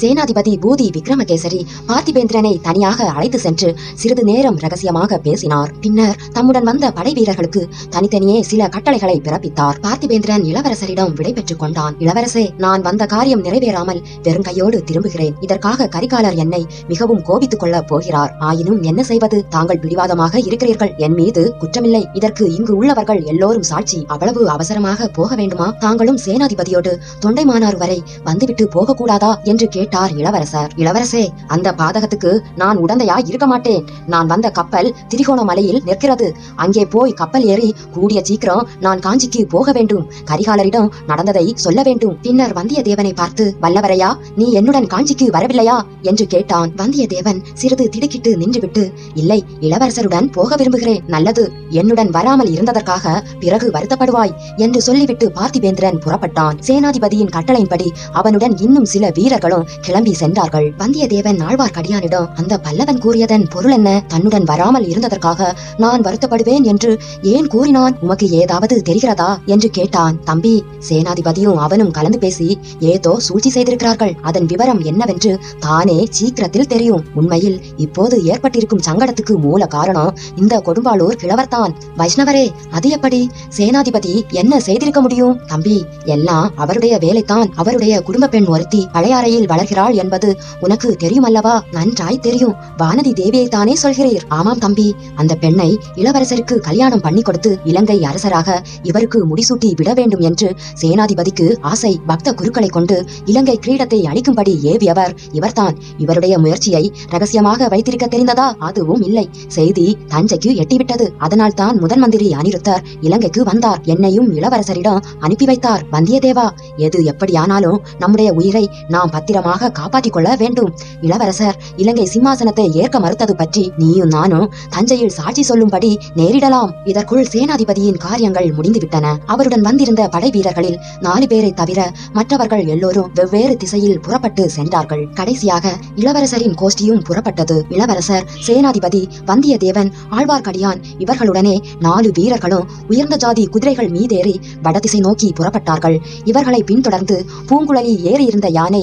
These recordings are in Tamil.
சேனாதிபதி பூதி விக்ரமகேசரி பார்த்திபேந்திரனை தனியாக அழைத்து சென்று சிறிது நேரம் ரகசியமாக பேசினார். பின்னர் தம்முடன் வந்த படை வீரர்களுக்கு தனித்தனியே சில கட்டளைகளை பிறப்பித்தார். பார்த்திபேந்திரன் இளவரசரிடம் விடைபெற்றுக் கொண்டான். இளவரசே நான் வந்த காரியம் நிறைவேறாமல் வெறுங்கையோடு திரும்புகிறேன். இதற்காக கரிகாலர் என்னை மிகவும் கோபித்துக் கொள்ளப் போகிறார். ஆயினும் என்ன செய்வது? தாங்கள் பிடிவாதமாக இருக்கிறீர்கள். என் மீது குற்றமில்லை. இதற்கு இங்கு உள்ளவர்கள் எல்லோரும் சாட்சி அவ்வளவு அவசரமாக போக வேண்டுமா? தாங்களும் சேனாதிபதியோடு தொண்டைமானார் வரை வந்துவிட்டு போகக்கூடாதா? என்று கேட்டார் இளவரசர். இளவரசே அந்த பாதகத்துக்கு நான் உடந்தையா இருக்க மாட்டேன். நான் வந்த கப்பல் திரிகோணமலையில் நிற்கிறது. அங்கே போய் கப்பல் ஏறி கூடிய சீக்கிரம் நான் காஞ்சிக்கு போக வேண்டும். கரிகாலரிடம் நடந்ததை சொல்ல வேண்டும். பின்னர் வந்தியத்தேவனை பார்த்து வல்லவரையா நீ என்னுடன் காஞ்சிக்கு வரவில்லையா? என்று கேட்டான். வந்தியத்தேவன் சிறிது திடுக்கிட்டு நின்றுவிட்டு இல்லை இளவரசருடன் போக விரும்புகிறேன். நல்லது என்னுடன் வராமல் இருந்ததற்காக பிறகு வருத்தப்படுவாய் என்று சொல்லிவிட்டு பார்த்திபேந்திரன் புறப்பட்டான். சேனாதிபதியின் கட்டளையின்படி அவனுடன் இன்னும் சில வீரர்களும் கிளம்பி சென்றார்கள் வந்தியத்தேவன் ஆழ்வார்க்கடியானிடம் அந்த பல்லவன் கூறியதன் பொருள் என்ன? தன்னுடன் வராமல் இருந்ததற்காக நான் வருத்தப்படுவேன் என்று ஏன் கூறினான்? உமக்கு ஏதாவது தெரிகிறதா? என்று கேட்டான். தம்பி சேனாதிபதியும் அவனும் கலந்து பேசி ஏதோ சூழ்ச்சி செய்திருக்கிறார்கள். அதன் விவரம் என்னவென்று தானே சீக்கிரத்தில் தெரியும். உண்மையில் இப்போது ஏற்பட்டிருக்கும் சங்கடத்துக்கு மூல காரணம் இந்த கொடும்பாளூர் கிழவர்தான். வைஷ்ணவரே அது எப்படி? சேனாதிபதி என்ன செய்திருக்க முடியும்? தம்பி எல்லாம் அவருடைய வேலைத்தான். அவருடைய குடும்ப பெண் ஒருத்தி பழையாறையில் வளர்கிறாள் என்பது உனக்கு தெரியுமல்லவா? நன்றாய் தெரியும். வானதி தேவியை தானே சொல்கிறீர். ஆமாம் தம்பி. அந்த பெண்ணை இளவரசருக்கு கல்யாணம் பண்ணி கொடுத்து இலங்கை அரசராக இவருக்கு முடிசூட்டி விட வேண்டும் என்று சேனாதிபதிக்கு ஆசை பக்த குருக்களை கொண்டு இலங்கை கிரீடத்தை அளிக்கும்படி ஏவியவர் இவர்தான். இவருடைய முயற்சியை ரகசியமாக வைத்திருக்க தெரிந்ததா? அதுவும் இல்லை. செய்தி தஞ்சைக்கு எட்டிவிட்டது. அதனால் தான் முதன் மந்திரி அனிருத்தர் இலங்கைக்கு வந்தார். என்னையும் இளவரசரிடம் அனுப்பி வைத்தார். வந்தியத்தேவா எது எப்படியானாலும் நம்முடைய உயிரை நாம் பத்திரம் மூலமாக காப்பாற்றிக் கொள்ள வேண்டும். இளவரசர் இலங்கை சிம்மாசனத்தை ஏற்க மறுத்தது பற்றி நீயும் நானும் தஞ்சையில் சாட்சி சொல்லும்படி நேரிடலாம். இதற்குள் சேனாதிபதியின் காரியங்கள் முடிந்துவிட்டன. அவருடன் வந்திருந்த படை வீரர்களில் நாலு பேரை தவிர மற்றவர்கள் எல்லோரும் வெவ்வேறு திசையில் புறப்பட்டு சென்றார்கள். கடைசியாக இளவரசரின் கோஷ்டியும் புறப்பட்டது. இளவரசர் சேனாதிபதி வந்தியத்தேவன் ஆழ்வார்க்கடியான் இவர்களுடனே நாலு வீரர்களும் உயர்ந்த ஜாதி குதிரைகள் மீதேறி வடதிசை நோக்கி புறப்பட்டார்கள். இவர்களை பின்தொடர்ந்து பூங்குழலி ஏறியிருந்த யானை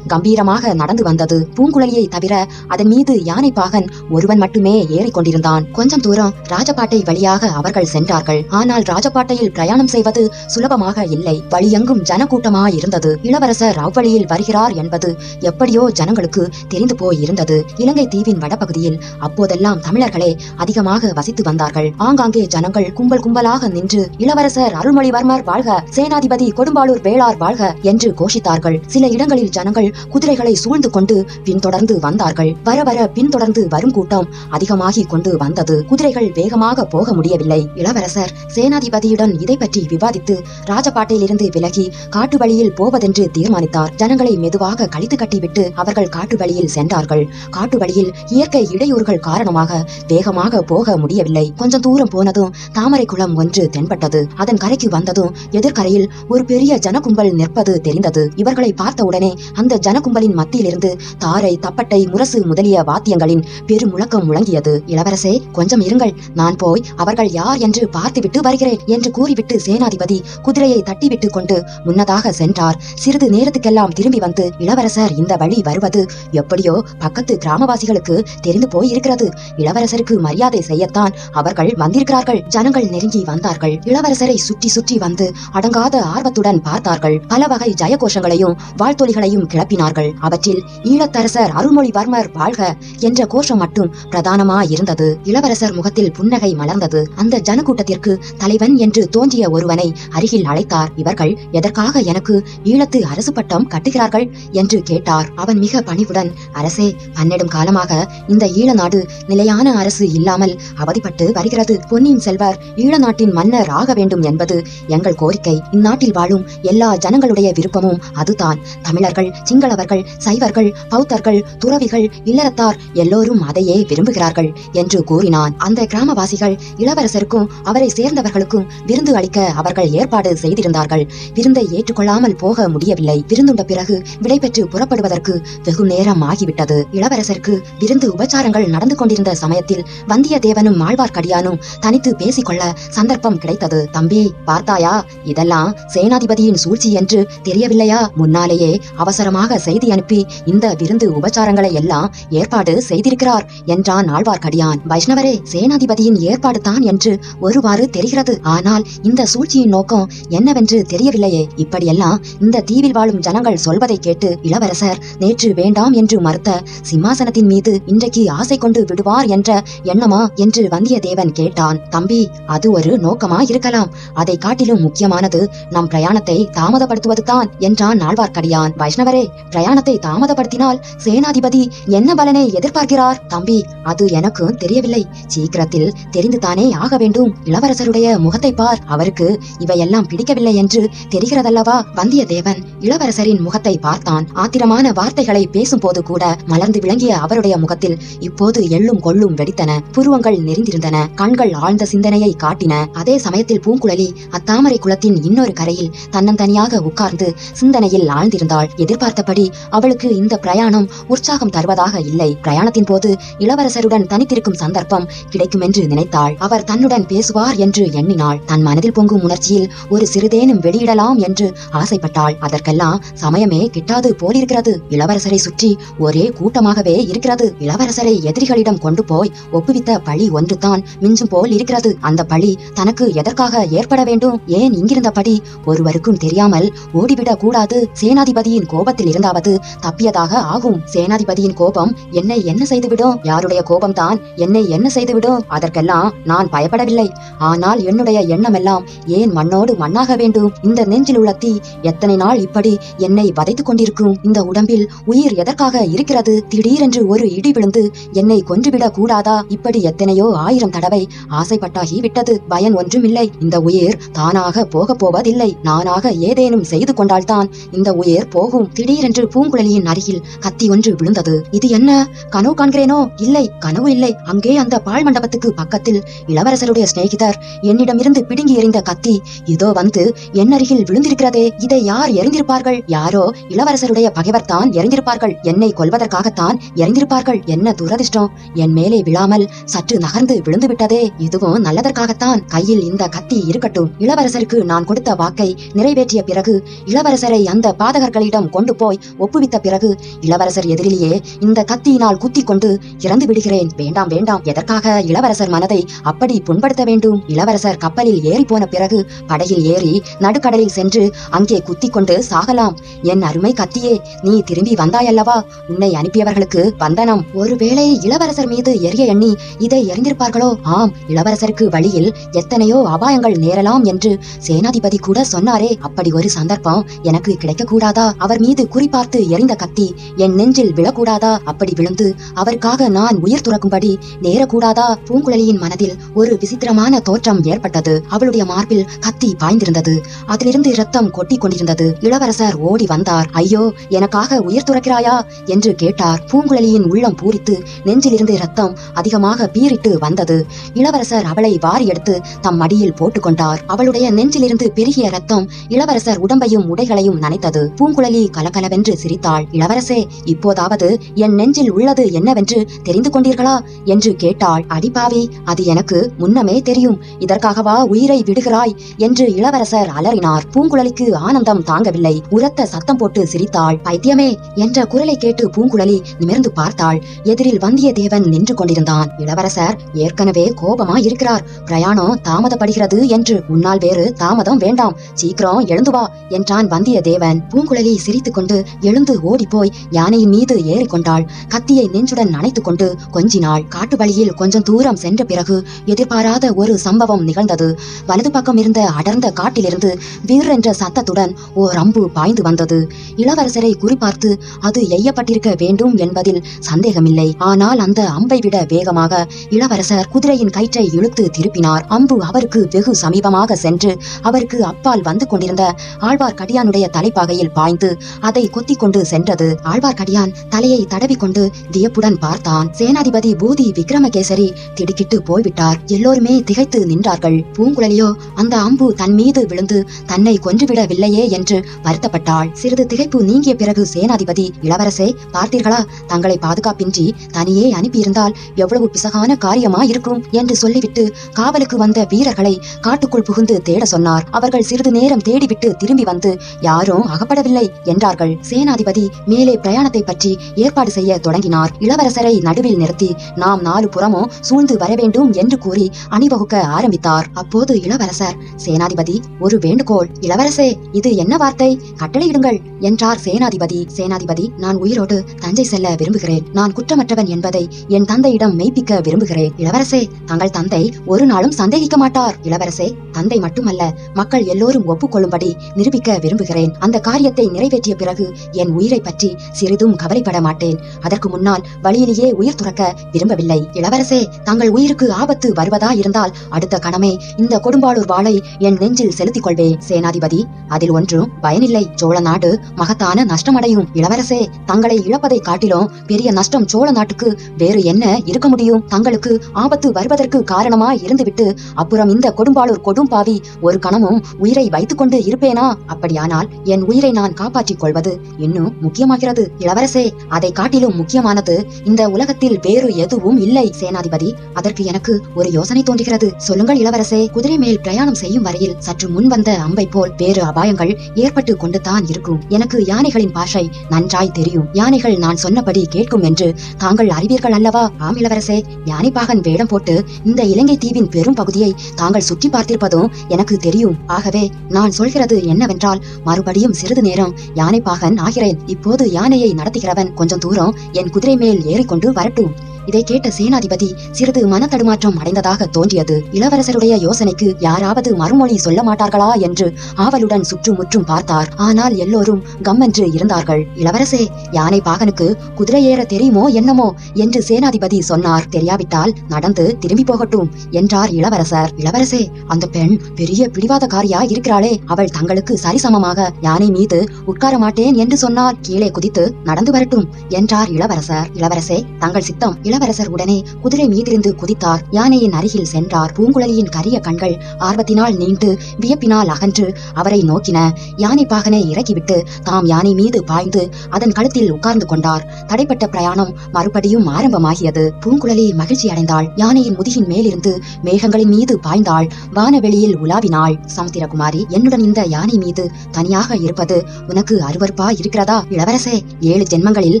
கம்பீரமாக நடந்து வந்தது. பூங்குழலியை தவிர அதன் மீது யானை பாகன் ஒருவன் மட்டுமே ஏறிக் கொண்டிருந்தான். கொஞ்சம் தூரம் ராஜபாட்டை வழியாக அவர்கள் சென்றார்கள். ஆனால் ராஜபாட்டையில் பிரயாணம் செய்வது சுலபமாக இல்லை. வழியெங்கும் ஜனக்கூட்டமாய் இருந்தது. இளவரசர் அவ்வழியில் வருகிறார் என்பது எப்படியோ ஜனங்களுக்கு தெரிந்து போயிருந்தது. இலங்கை தீவின் வடபகுதியில் அப்போதெல்லாம் தமிழர்களே அதிகமாக வசித்து வந்தார்கள். ஆங்காங்கே ஜனங்கள் கும்பல் கும்பலாக நின்று இளவரசர் அருள்மொழிவர்மர் வாழ்க சேனாதிபதி கொடும்பாளூர் வேளார் வாழ்க என்று கோஷித்தார்கள். சில இடங்களில் ஜனங்கள் குதிரைகளை சூழ்ந்து கொண்டு பின்தொடர்ந்து வந்தார்கள். வர வர பின்தொடர்ந்து வரும் கூட்டம் அதிகமாகி கொண்டு வந்தது. குதிரைகள் வேகமாக போக முடியவில்லை. இளவரசர் சேனாதிபதியுடன் இதை பற்றி விவாதித்து ராஜபாட்டையிலிருந்து விலகி காட்டு வழியில் போவதென்று தீர்மானித்தார். ஜனங்களை மெதுவாக கழித்து கட்டிவிட்டு அவர்கள் காட்டு வழியில் சென்றார்கள். காட்டு வழியில் இயற்கை இடையூறுகள் காரணமாக வேகமாக போக முடியவில்லை. கொஞ்சம் தூரம் போனதும் தாமரை குளம் ஒன்று தென்பட்டது. அதன் கரைக்கு வந்ததும் எதிர்கரையில் ஒரு பெரிய ஜனகும்பல் நிற்பது தெரிந்தது. இவர்களை பார்த்தவுடனே அந்த ஜன ஜனகும்பலின் மத்தியிலிருந்து தாரை தப்பட்டை முரசு முதலிய வாத்தியங்களின் பெருமுழக்கம் முழங்கியது. இளவரசே கொஞ்சம் இருங்கள். நான் போய் அவர்கள் யார் என்று பார்த்துவிட்டு வருகிறேன் என்று கூறிவிட்டு சேனாதிபதி குதிரையை தட்டிவிட்டு கொண்டு முன்னதாக சென்றார். சிறிது நேரத்துக்கெல்லாம் திரும்பி வந்து இளவரசர் இந்த வழி வருவது எப்படியோ பக்கத்து கிராமவாசிகளுக்கு தெரிந்து போய் இருக்கிறது இளவரசருக்கு மரியாதை செய்யத்தான் அவர்கள் வந்திருக்கிறார்கள். ஜனங்கள் நெருங்கி வந்தார்கள். இளவரசரை சுற்றி சுற்றி வந்து அடங்காத ஆர்வத்துடன் பார்த்தார்கள். பல வகை ஜயகோஷங்களையும் வாழ்த்தொலிகளையும் கிளப்பினார்கள் அவற்றில் ஈழத்தரசர் அருள்மொழிவர்மர் வாழ்க என்ற கோஷம் மட்டும் பிரதானமா இருந்தது இளவரசர் முகத்தில் புன்னகை மலர்ந்தது. அந்த ஜனக்கூட்டத்திற்கு தலைவன் என்று தோன்றிய ஒருவனை அருகில் அழைத்தார். இவர்கள் எதற்காக எனக்கு ஈழத்து அரசு பட்டம் கட்டுகிறார்கள்? என்று கேட்டார். அவன் மிக பணிவுடன் அரசே பன்னெடும் காலமாக இந்த ஈழ நாடு நிலையான அரசு இல்லாமல் அவதிப்பட்டு வருகிறது. பொன்னியின் செல்வர் ஈழ நாட்டின் மன்னர் ஆக வேண்டும் என்பது எங்கள் கோரிக்கை. இந்நாட்டில் வாழும் எல்லா ஜனங்களுடைய விருப்பமும் அதுதான். தமிழர்கள் சிங்கள சிங்களவர்கள் சைவர்கள் பௌத்தர்கள் துறவிகள் இல்லறத்தார் எல்லோரும் அதையே விரும்புகிறார்கள் என்று கூறினான். அந்த கிராமவாசிகள் இளவரசருக்கும் அவரை சேர்ந்தவர்களுக்கும் விருந்து அளிக்க அவர்கள் ஏற்பாடு செய்திருந்தார்கள். விருந்தை ஏற்றுக்கொள்ளாமல் போக முடியவில்லை. விருந்துண்ட பிறகு விடைபெற்று புறப்படுவதற்கு வெகு நேரம் ஆகிவிட்டது. இளவரசருக்கு விருந்து உபச்சாரங்கள் நடந்து கொண்டிருந்த சமயத்தில் வந்தியத்தேவனும் ஆழ்வார்க்கடியானும் தனித்து பேசிக்கொள்ள சந்தர்ப்பம் கிடைத்தது. தம்பி பார்த்தாயா? இதெல்லாம் சேனாதிபதியின் சூழ்ச்சி என்று தெரியவில்லையா? முன்னாலேயே அவசரமாக செய்தி அனுப்பி இந்த விருந்து உபச்சாரங்களை எல்லாம் ஏற்பாடு செய்திருக்கிறார் என்றான் ஆழ்வார்க்கடியான். வைஷ்ணவரே சேனாதிபதியின் ஏற்பாடு தான் என்று ஒருவாறு தெரிகிறது. ஆனால் இந்த சூழ்ச்சியின் நோக்கம் என்னவென்று தெரியவில்லையே. இப்படியெல்லாம் இந்த தீவில் வாழும் ஜனங்கள் சொல்வதை கேட்டு இளவரசர் நேற்று வேண்டாம் என்று மறுத்த சிம்மாசனத்தின் மீது இன்றைக்கு ஆசை கொண்டு விடுவார் என்ற எண்ணமா என்று வந்தியத்தேவன் கேட்டான். தம்பி அது ஒரு நோக்கமா இருக்கலாம் அதை காட்டிலும் முக்கியமானது நம் பிரயாணத்தை தாமதப்படுத்துவதுதான் என்றான் ஆழ்வார்க்கடியான். வைஷ்ணவரே பிரயாணத்தை தாமதப்படுத்தினால் சேனாதிபதி என்ன பலனை எதிர்பார்க்கிறார் தம்பி? அது எனக்கும் தெரியவில்லை. சீக்கிரத்தில் தெரிந்துதானே ஆக வேண்டும். இளவரசருடைய முகத்தை பார். அவருக்கு இவையெல்லாம் பிடிக்கவில்லை என்று தெரிகிறதல்லவா? வந்தியத்தேவன் இளவரசரின் முகத்தை பார்த்தான். ஆத்திரமான வார்த்தைகளை பேசும்போது கூட மலர்ந்து விளங்கிய அவருடைய முகத்தில் இப்போது எள்ளும் கொள்ளும் வெடித்தன. புருவங்கள் நெறிந்திருந்தன கண்கள் ஆழ்ந்த சிந்தனையை காட்டின. அதே சமயத்தில் பூங்குழலி அத்தாமரை குளத்தின் இன்னொரு கரையில் தன்னந்தனியாக உட்கார்ந்து சிந்தனையில் ஆழ்ந்திருந்தாள். எதிர்பார்த்தபடி அவளுக்கு இந்த பிரயாணம் உற்சாகம் தருவதாக இல்லை. பிரயாணத்தின் போது இளவரசருடன் தனித்திருக்கும் சந்தர்ப்பம் கிடைக்கும் என்று நினைத்தாள். அவர் தன்னுடன் பேசுவார் என்று எண்ணினாள். தன் மனதில் பொங்கும் உணர்ச்சியில் ஒரு சிறிதேனும் வெளியிடலாம் என்று ஆசைப்பட்டாள். அதற்கெல்லாம் சமயமே கிட்டாது போலிருக்கிறது. இளவரசரை சுற்றி ஒரே கூட்டமாகவே இருக்கிறது. இளவரசரை எதிரிகளிடம் கொண்டு போய் ஒப்புவித்த பழி ஒன்றுதான் மிஞ்சும் போல் இருக்கிறது. அந்த பழி தனக்கு எதற்காக ஏற்பட வேண்டும்? ஏன் இங்கிருந்தபடி? ஒருவருக்கும் தெரியாமல் ஓடிவிடக் கூடாது சேனாதிபதியின் கோபத்தில் இருந்த இருந்தாவது தப்பியதாக ஆகும். சேனாதிபதியின் கோபம் என்னை என்ன செய்துவிடும்? யாருடைய கோபம்தான் என்னை என்ன செய்துவிடும்? அதற்கெல்லாம் நான் பயப்படவில்லை. ஆனால் என்னுடைய எண்ணமெல்லாம் ஏன் மண்ணோடு மண்ணாக வேண்டும்? இந்த நெஞ்சில் உள்ள தீ எத்தனை நாள் இப்படி என்னை வதைத்துக் கொண்டிருக்கும்? இந்த உடம்பில் உயிர் எதற்காக இருக்கிறது? திடீரென்று ஒரு இடி விழுந்து என்னை கொன்றுவிடக் கூடாதா? இப்படி எத்தனையோ ஆயிரம் தடவை ஆசைப்பட்டாகி விட்டது. பயன் ஒன்றுமில்லை இந்த உயிர் தானாக போக போவதில்லை. நானாக ஏதேனும் செய்து கொண்டால்தான் இந்த உயிர் போகும். திடீரென்று பூங்குழலியின் அருகில் கத்தி ஒன்று விழுந்தது. இது என்ன? கனவு காண்கிறேனோ? இல்லை கனவு இல்லை. அங்கே அந்த பால் மண்டபத்துக்கு பக்கத்தில் இளவரசருடைய சிநேகிதர் என்னிடமிருந்து பிடுங்கி எறிந்த கத்தி இதோ வந்து என் அருகில் விழுந்திருக்கிறதே. இதை யார் எறிந்திருப்பார்கள்? யாரோ இளவரசருடைய பகைவர் தான் எறிந்திருப்பார்கள். என்னை கொல்வதற்காகத்தான் எறிந்திருப்பார்கள். என்ன துரதிர்ஷ்டம்? என் மேலே விழாமல் சற்று நகர்ந்து விழுந்து விட்டதே இதுவும் நல்லதற்காகத்தான். கையில் இந்த கத்தி இருக்கட்டும். இளவரசருக்கு நான் கொடுத்த வாக்கை நிறைவேற்றிய பிறகு இளவரசரை அந்த பாதகர்களிடம் கொண்டு போய் ஒப்புவித்த பிறகு இளவரசர் எதிரிலேயே இந்த கத்தியினால் குத்தி கொண்டு இறந்து விடுகிறேன். வேண்டாம் வேண்டாம். எதற்காக இளவரசர் மனதை அப்படி புண்படுத்த வேண்டும்? இளவரசர் கப்பலில் ஏறி போன பிறகு படகில் ஏறி நடுக்கடலில் சென்று அங்கே குத்தி கொண்டு சாகலாம். என் அருமை கத்தியே நீ திரும்பி வந்தாயல்லவா? உன்னை அனுப்பியவர்களுக்கு வந்தனம். ஒருவேளை இளவரசர் மீது எரிய எண்ணி இதை எறிந்திருப்பார்களோ? ஆம் இளவரசருக்கு வழியில் எத்தனையோ அபாயங்கள் நேரலாம் என்று சேனாதிபதி கூட சொன்னாரே. அப்படி ஒரு சந்தர்ப்பம் எனக்கு கிடைக்க கூடாதா அவர் மீது பார்த்து எறிந்த கத்தி என் நெஞ்சில் விழக்கூடாதா? அப்படி விழுந்து அவருக்காக நான் உயிர் துறக்கும்படி நேரக்கூடாதா? பூங்குழலியின் மனதில் ஒரு விசித்திரமான தோற்றம் ஏற்பட்டது. அவளுடைய மார்பில் கத்தி பாய்ந்திருந்தது. அதிலிருந்து ரத்தம் கொட்டி கொண்டிருந்தது. இளவரசர் ஓடி வந்தார். ஐயோ எனக்காக உயிர் துறக்கிறாயா? என்று கேட்டார். பூங்குழலியின் உள்ளம் பூரித்து நெஞ்சிலிருந்து ரத்தம் அதிகமாக பீரிட்டு வந்தது. இளவரசர் அவளை வாரி எடுத்து தம் மடியில் போட்டுக்கொண்டார் அவளுடைய நெஞ்சிலிருந்து பெருகிய ரத்தம் இளவரசர் உடம்பையும் உடைகளையும் நனைத்தது. பூங்குழலி கலகலவென்று சிரித்தாள். இளவரசே இப்போதாவது என் நெஞ்சில் உள்ளது என்னவென்று தெரிந்து கொண்டீர்களா? என்று கேட்டாள். அடிப்பாவி அது எனக்கு முன்னமே தெரியும். இதற்காகவா உயிரை விடுகிறாய்? என்று இளவரசர் அலறினார். பூங்குழலிக்கு ஆனந்தம் தாங்கவில்லை. உரத்த சத்தம் போட்டு சிரித்தாள். பைத்தியமே என்ற குரலை கேட்டு பூங்குழலி நிமிர்ந்து பார்த்தாள். எதிரில் வந்தியத்தேவன் நின்று கொண்டிருந்தான். இளவரசர் ஏற்கனவே கோபமா இருக்கிறார் பிரயாணம் தாமதப்படுகிறது என்று உன்னால் வேறு தாமதம் வேண்டாம். சீக்கிரம் எழுந்து வா என்றான் வந்தியத்தேவன். பூங்குழலி சிரித்துக் கொண்டு எழுந்து ஓடிப்போய் யானையின் மீது ஏறிக்கொண்டாள். கத்தியை நெஞ்சுடன் அணைத்துக் கொண்டு கொஞ்சினாள். காட்டு வழியில் கொஞ்சம் தூரம் சென்ற பிறகு எதிர்பாராத ஒரு சம்பவம் நிகழ்ந்தது. வலது பக்கம் இருந்த அடர்ந்த காட்டிலிருந்து வீர் என்ற சத்தத்துடன் ஓர் அம்பு பாய்ந்து வந்தது. இளவரசரை குறிபார்த்து அது எய்யப்பட்டிருக்க வேண்டும் என்பதில் சந்தேகமில்லை. ஆனால் அந்த அம்பை விட வேகமாக இளவரசர் குதிரையின் கயிற்றை இழுத்து திருப்பினார். அம்பு அவருக்கு வெகு சமீபமாக சென்று அவருக்கு அப்பால் வந்து கொண்டிருந்த ஆழ்வார்க்கடியானுடைய தலைப்பாகையில் பாய்ந்து அதை கொத்திக் கொண்டு சென்றது. ஆழ்வார்க்கடியான் தலையை தடவி கொண்டு வியப்புடன் பார்த்தான். சேனாதிபதி பூதி விக்ரமகேசரி திடுக்கிட்டு போய்விட்டார். எல்லோருமே திகைத்து நின்றார்கள். பூங்குழலியோ அந்த அம்பு தன் மீது விழுந்து தன்னை கொன்றுவிடவில்லையே என்று வருத்தப்பட்டாள். சிறிது திகைப்பு நீங்கிய பிறகு சேனாதிபதி இளவரசே பார்த்தீர்களா? தங்களை பாதுகாப்பின்றி தனியே அனுப்பியிருந்தால் எவ்வளவு பிசகான காரியமா இருக்கும் என்று சொல்லிவிட்டு காவலுக்கு வந்த வீரர்களை காட்டுக்குள் புகுந்து தேட சொன்னார். அவர்கள் சிறிது நேரம் தேடிவிட்டு திரும்பி வந்து யாரும் அகப்படவில்லை என்றார்கள். சேனாதிபதி மேலே பிரயாணத்தை பற்றி ஏற்பாடு செய்ய தொடங்கினார். இளவரசரை நடுவில் நிறுத்தி நாம் நாலு புறமும் சூழ்ந்து வர வேண்டும் என்று கூறி அணிவகுக்க ஆரம்பித்தார். அப்போது இளவரசர் சேனாதிபதி ஒரு வேண்டுகோள். இளவரசே இது என்ன வார்த்தை? கட்டளையிடுங்கள் என்றார் சேனாதிபதி. சேனாதிபதி நான் உயிரோடு தஞ்சை செல்ல விரும்புகிறேன். நான் குற்றமற்றவன் என்பதை என் தந்தையிடம் மெய்ப்பிக்க விரும்புகிறேன். இளவரசே தங்கள் தந்தை ஒரு நாளும் சந்தேகிக்க மாட்டார். இளவரசே தந்தை மட்டுமல்ல மக்கள் எல்லோரும் ஒப்புக்கொள்ளும்படி நிரூபிக்க விரும்புகிறேன். அந்த காரியத்தை நிறைவேற்றிய பிறகு என் உயிரை பற்றி சிறிதும் கவலைப்பட மாட்டேன் அதற்கு முன்னால் வழியிலேயே உயிர் துறக்க விரும்பவில்லை. இளவரசே தங்கள் உயிருக்கு ஆபத்து வருவதா இருந்தால் அடுத்த கணமே இந்த கொடும்பாளூர் வாளை என் நெஞ்சில் செலுத்திக் கொள்வேன் சேனாதிபதி. அதில் ஒன்றும் பயனில்லை. சோழ நாடு மகத்தான நஷ்டமடையும். இளவரசே தங்களை இழப்பதை காட்டிலும் பெரிய நஷ்டம் சோழ நாட்டுக்கு வேறு என்ன இருக்க முடியும்? தங்களுக்கு ஆபத்து வருவதற்கு காரணமா இருந்துவிட்டு அப்புறம் இந்த கொடும்பாளூர் கொடும்பாவி ஒரு கணமும் உயிரை வைத்துக் கொண்டு இருப்பேனா? அப்படியானால் என் உயிரை நான் காப்பாற்றிக் கொள்வது இன்னும் முக்கியமாகிறது. இளவரசே அதை காட்டிலும் முக்கியமானது இந்த உலகத்தில் வேறு எதுவும் இல்லை சேனாதிபதி. அதற்கு எனக்கு ஒரு யோசனை தோன்றுகிறது. சொல்லுங்கள் இளவரசே குதிரை மேல் பிரயாணம் செய்யும் வரையில் சற்று முன் வந்த அம்பை போல் வேறு அபாயங்கள் ஏற்பட்டு கொண்டுதான் இருக்கும். எனக்கு யானைகளின் பாஷை நன்றாய் தெரியும். யானைகள் நான் சொன்னபடி கேட்கும் என்று தாங்கள் அறிவீர்கள் அல்லவா? ஆம் இளவரசே யானைப்பாகன் வேடம் போட்டு இந்த இலங்கை தீவின் பெரும் பகுதியை தாங்கள் சுற்றி பார்த்திருப்பதும் எனக்கு தெரியும். ஆகவே நான் சொல்கிறது என்னவென்றால் மறுபடியும் சிறிது நேரம் யானைப்பாகன் ஆகிறேன். இப்போது யானையை நடத்துகிறவன் கொஞ்சம் தூரம் என் குதிரை மேல் ஏறிக்கொண்டு வரட்டும். இதை கேட்ட சேனாதிபதி சிறிது மனத்தடுமாற்றம் அடைந்ததாக தோன்றியது. இளவரசருடைய யோசனைக்கு யாராவது மறுமொழி சொல்ல மாட்டார்களா என்று ஆவலுடன் சுற்றுமுற்றும் பார்த்தார். ஆனால் எல்லோரும் கம்மென்று இருந்தார்கள். இளவரசே யானை பாகனுக்கு குதிரை ஏற தெரியுமோ என்னமோ என்று சேனாதிபதி சொன்னார். தெரியாவிட்டால் நடந்து திரும்பி போகட்டும் என்றார் இளவரசர். இளவரசே அந்த பெண் பெரிய பிடிவாதக்காரியா இருக்கிறாளே. அவள் தங்களுக்கு சரிசமமாக யானை மீது உட்கார மாட்டேன் என்று சொன்னால் கீழே குதித்து நடந்து வரட்டும் என்றார் இளவரசர். இளவரசே தங்கள் சித்தம் இளவரசர் உடனே குதிரை மீதிருந்து குதித்தார். யானையின் அருகில் சென்றார். பூங்குழலியின் கரிய கண்கள் ஆர்வத்தினால் நீண்டு வியப்பினால் அகன்று அவரை நோக்கின. யானை பாகனை இறக்கிவிட்டு தாம் யானை மீது பாய்ந்து அதன் கழுத்தில் உட்கார்ந்து கொண்டார். தடைப்பட்ட பிரயாணம் மறுபடியும் ஆரம்பமாகியது. பூங்குழலி மகிழ்ச்சி அடைந்தாள். யானையின் முதுகின் மேலிருந்து மேகங்களின் மீது பாய்ந்தாள். வானவெளியில் உலாவினாள். சமுத்திரகுமாரி என்னுடன் இந்த யானை மீது தனியாக இருப்பது உனக்கு அருவறுப்பா இருக்கிறதா? இளவரசே ஏழு ஜென்மங்களில்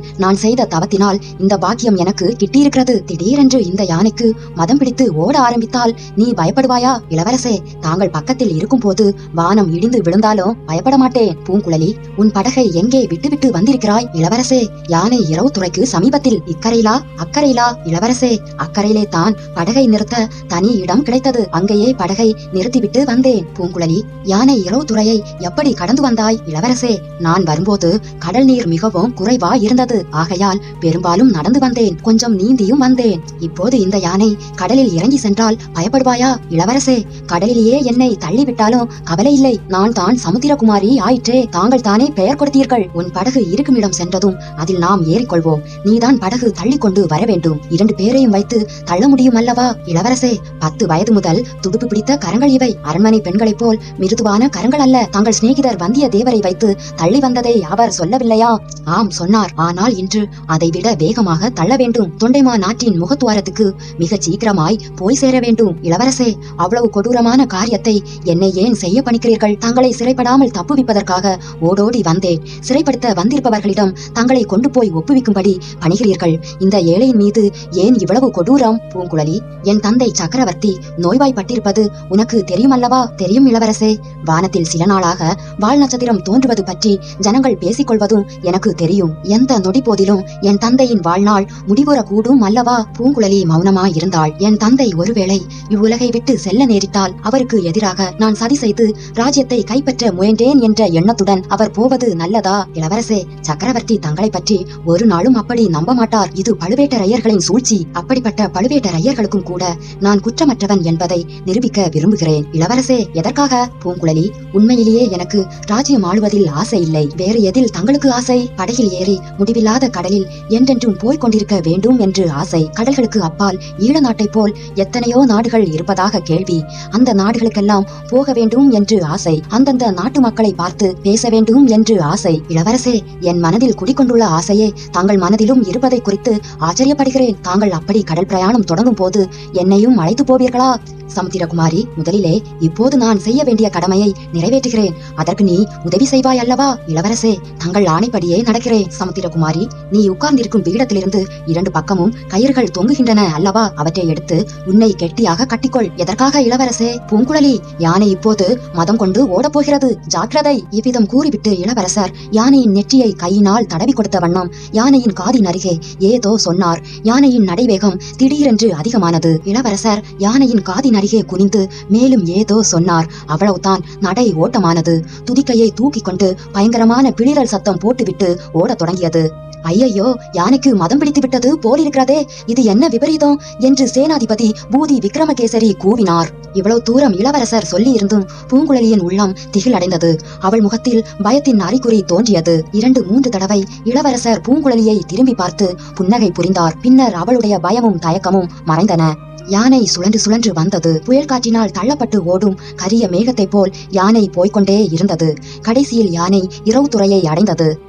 நான் செய்த தவத்தினால் இந்த பாக்கியம் எனக்கு இருக்கிறது திடீரென்று இந்த யானைக்கு மதம் பிடித்து ஓட ஆரம்பித்தால் நீ பயப்படுவாயா இளவரசே? தாங்கள் பக்கத்தில் இருக்கும்போது வானம் இடிந்து விழுந்தாலும் பயப்பட மாட்டேன் பூங்குழலி. உன் படகை எங்கே விட்டுவிட்டு வந்திருக்கிறாய் இளவரசே? யானை இரவு துறைக்கு சமீபத்தில் இக்கரையிலா அக்கறையிலா இளவரசே? அக்கறையிலே தான் படகை நிறுத்த தனி இடம் கிடைத்தது. அங்கேயே படகை நிறுத்திவிட்டு வந்தேன் பூங்குழலி. யானை இரவு துறையை எப்படி கடந்து வந்தாய் இளவரசே? நான் வரும்போது கடல் நீர் மிகவும் குறைவா இருந்தது. ஆகையால் பெரும்பாலும் நடந்து வந்தேன். கொஞ்சம் நீந்த நீந்தியும் வந்தேன். இப்போது இந்த யானை கடலில் இறங்கி சென்றால் பயப்படுவாயா? இளவரசே கடலிலேயே என்னை தள்ளிவிட்டாலும் கவலை இல்லை. நான் தான் சமுத்திரகுமாரி ஆயிற்றே. தாங்கள் தானே பெயர் கொடுத்தீர்கள். உன் படகு இருக்குமிடம் சென்றதும் அதில் நாம் ஏறிக்கொள்வோம். நீதான் படகு தள்ளிக்கொண்டு வர வேண்டும். இரண்டு பேரையும் வைத்து தள்ள முடியும் அல்லவா? இளவரசே பத்து வயது முதல் துடுப்பு பிடித்த கரங்கள் இவை. அரண்மனை பெண்களைப் போல் மிருதுவான கரங்கள் அல்ல. தங்கள் சிநேகிதர் வந்திய தேவரை வைத்து தள்ளி வந்ததை அவர் சொல்லவில்லையா? ஆம் சொன்னார். ஆனால் இன்று அதைவிட வேகமாக தள்ள வேண்டும். தொண்டை தொண்டைமா நாட்டின் முகத்துவாரத்துக்கு மிக சீக்கிரமாய் போய் சேர வேண்டும் இளவரசே. அவ்வளவு கொடூரமான காரியத்தை என்னை ஏன் செய்ய பணிக்கிறீர்கள்? தங்களை சிறைப்படாமல் தப்புவிப்பதற்காக ஓடோடி வந்தேன். சிறைப்படுத்த வந்திருப்பவர்களிடம் தங்களை கொண்டு போய் ஒப்புவிக்கும்படி பணிகிறீர்கள். இந்த ஏழையின் மீது ஏன் இவ்வளவு கொடூரம்? பூங்குழலி என் தந்தை சக்கரவர்த்தி நோய்வாய்ப்பட்டிருப்பது உனக்கு தெரியும் அல்லவா தெரியும் இளவரசே. வானத்தில் சில நாளாக வால் நட்சத்திரம் தோன்றுவது பற்றி ஜனங்கள் பேசிக்கொள்வதும் எனக்கு தெரியும். எந்த நொடி போதிலும் என் தந்தையின் வாழ்நாள் முடிவுற கூடும். அல்லவா? பூங்குழலி மௌனமாய் இருந்தாள் என் தந்தை ஒருவேளை இவ்வுலகை விட்டு செல்ல நேரிட்டால் அவருக்கு எதிராக நான் சதி செய்து ராஜ்யத்தை கைப்பற்ற முயன்றேன் என்ற எண்ணத்துடன் அவர் போவது நல்லதா? இளவரசே சக்கரவர்த்தி தங்களை பற்றி ஒரு நாளும் அப்படி நம்ப மாட்டார். இது பழுவேட்டரையர்களின் சூழ்ச்சி. அப்படிப்பட்ட பழுவேட்டரையர்களுக்கும் கூட நான் குற்றமற்றவன் என்பதை நிரூபிக்க விரும்புகிறேன். இளவரசே எதற்காக? பூங்குழலி உண்மையிலேயே எனக்கு ராஜ்யம் ஆளுவதில் ஆசை இல்லை. வேறு எதில் தங்களுக்கு ஆசை? படகில் ஏறி முடிவில்லாத கடலில் என்றென்றும் போய்க் கொண்டிருக்க வேண்டும் என்று என்று ஆசை கடல்களுக்கு அப்பால் ஈழ நாட்டைப் போல் எத்தனையோ நாடுகள் இருப்பதாக கேள்வி. அந்த நாடுகளுக்கெல்லாம் போக வேண்டும் என்று ஆசை. அந்தந்த நாட்டு மக்களை பார்த்து பேச வேண்டும் என்று ஆசை. இளவரசே என் மனதில் குடிக்கொண்டுள்ள ஆசையே தாங்கள் மனதிலும் இருப்பதை குறித்து ஆச்சரியப்படுகிறேன். தாங்கள் அப்படி கடல் பிரயாணம் தொடங்கும் போது என்னையும் அழைத்து போவீர்களா? சமுத்திரகுமாரி முதலிலே இப்போது நான் செய்ய வேண்டிய கடமையை நிறைவேற்றுகிறேன். அதற்கு நீ உதவி செய்வாய் அல்லவா? இளவரசே தங்கள் ஆணைப்படியே நடக்கிறேன். சமுத்திரகுமாரி நீ உட்கார்ந்திருக்கும் பீடத்திலிருந்து இரண்டு பக்கமும் கயிறுகள் தொங்குகின்றன அல்லவா? அவற்றை எடுத்து உன்னை கெட்டியாக கட்டிக்கொள். எதற்காக இளவரசே? பூங்குழலி யானை இப்போது மதம் கொண்டு ஓடப்போகிறது. ஜாக்கிரதை இவ்விதம் கூறிவிட்டு இளவரசர் யானையின் நெற்றியை கையினால் தடவி கொடுத்த வண்ணம் யானையின் காதின் அருகே ஏதோ சொன்னார். யானையின் நடைவேகம் திடீரென்று அதிகமானது. இளவரசர் யானையின் காதின் அருகே குனிந்து மேலும் ஏதோ சொன்னார். அவ்வளவுதான் நடை ஓட்டமானது. துதிக்கையை தூக்கிக் கொண்டு பயங்கரமான பிளிரல் சத்தம் போட்டுவிட்டு ஓடத் தொடங்கியது. ஐயையோ யானைக்கு மதம் பிடித்து விட்டது போலிருக்கிறதே இது என்ன விபரீதம் என்று சேனாதிபதி பூதி விக்ரமகேசரி கூவினார். இவ்வளவு தூரம் இளவரசர் சொல்லியிருந்தும் பூங்குழலியின் உள்ளம் திகிலடைந்தது. அவள் முகத்தில் பயத்தின் அறிகுறி தோன்றியது. இரண்டு மூன்று தடவை இளவரசர் பூங்குழலியை திரும்பி பார்த்து புன்னகை புரிந்தார். பின்னர் அவளுடைய பயமும் தயக்கமும் மறைந்தன. யானை சுழன்று சுழன்று வந்தது. புயல் காற்றினால் தள்ளப்பட்டு ஓடும் கரிய மேகத்தைப் போல் யானை போய்கொண்டே இருந்தது. கடைசியில் யானை இரவுத்துறையை அடைந்தது.